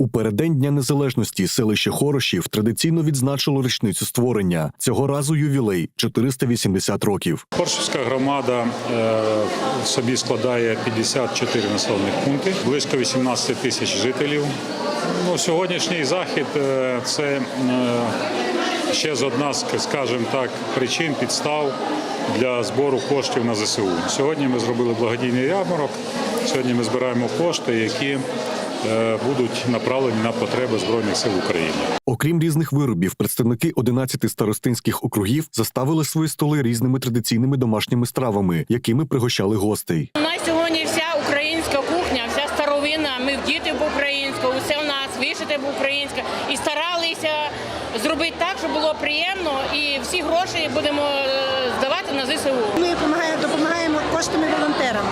У переддень Дня Незалежності селище Хорошів традиційно відзначило річницю створення. Цього разу ювілей 480 років. Коршівська громада е, собі складає 54 населених пункти, близько 18 тисяч жителів. Ну, сьогоднішній захід е, це е, ще з одна, з, скажімо так, причин, підстав для збору коштів на ЗСУ. Сьогодні ми зробили благодійний ярмарок. Сьогодні ми збираємо кошти, які будуть направлені на потреби Збройних сил України. Окрім різних виробів, представники 11 старостинських округів заставили свої столи різними традиційними домашніми стравами, якими пригощали гостей. У нас сьогодні вся українська кухня, вся старовина. Ми вдіти по-українську, усе у нас вишите по-українську. І старалися зробити так, щоб було приємно, і всі гроші будемо е, здавати на ЗСУ. Ми допомагаємо, допомагаємо коштами волонтерам.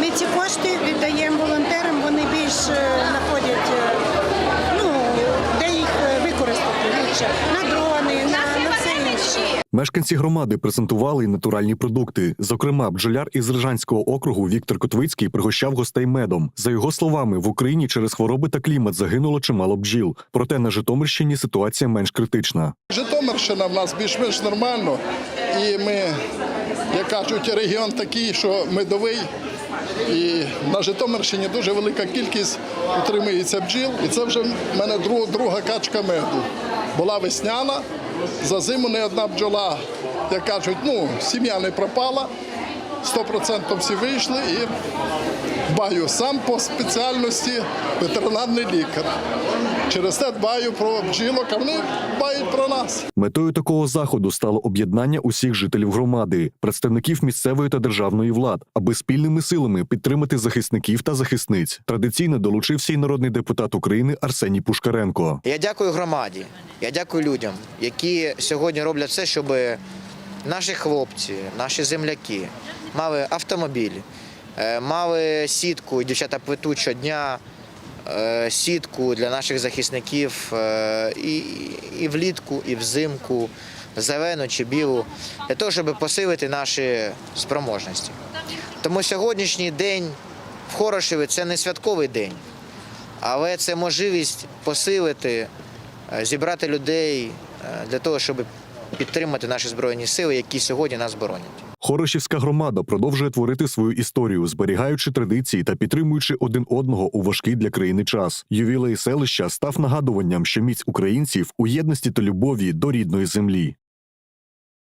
Ми ці кошти віддаємо волонтерам, вони більш е, знаходять, е, ну, де їх е, використати більше. На дрони, на, на все інше. Мешканці громади презентували й натуральні продукти. Зокрема, бджоляр із Рижанського округу Віктор Котвицький пригощав гостей медом. За його словами, в Україні через хвороби та клімат загинуло чимало бджіл. Проте на Житомирщині ситуація менш критична. Житомирщина в нас більш-менш нормально, і ми, як кажуть, регіон такий, що медовий. І на Житомирщині дуже велика кількість утримується бджіл. І це вже в мене друга, качка меду. Була весняна, за зиму не одна бджола, як кажуть, ну, сім'я не пропала, 100% всі вийшли і баю сам по спеціальності ветеринарний лікар. Через те дбаю про бджілок, а вони дбають про нас. Метою такого заходу стало об'єднання усіх жителів громади, представників місцевої та державної влад, аби спільними силами підтримати захисників та захисниць. Традиційно долучився й народний депутат України Арсеній Пушкаренко. Я дякую громаді, я дякую людям, які сьогодні роблять все, щоб наші хлопці, наші земляки мали автомобіль, е, мали сітку, і дівчата плетуть щодня сітку для наших захисників е, і, і влітку, і взимку, зелену чи білу, для того, щоб посилити наші спроможності. Тому сьогоднішній день в Хорошеві це не святковий день але це можливість посилити, е, зібрати людей е, для того, щоб підтримати наші збройні сили, які сьогодні нас боронять. Хорошівська громада продовжує творити свою історію, зберігаючи традиції та підтримуючи один одного у важкий для країни час. Ювілей селища став нагадуванням, що міць українців у єдності та любові до рідної землі.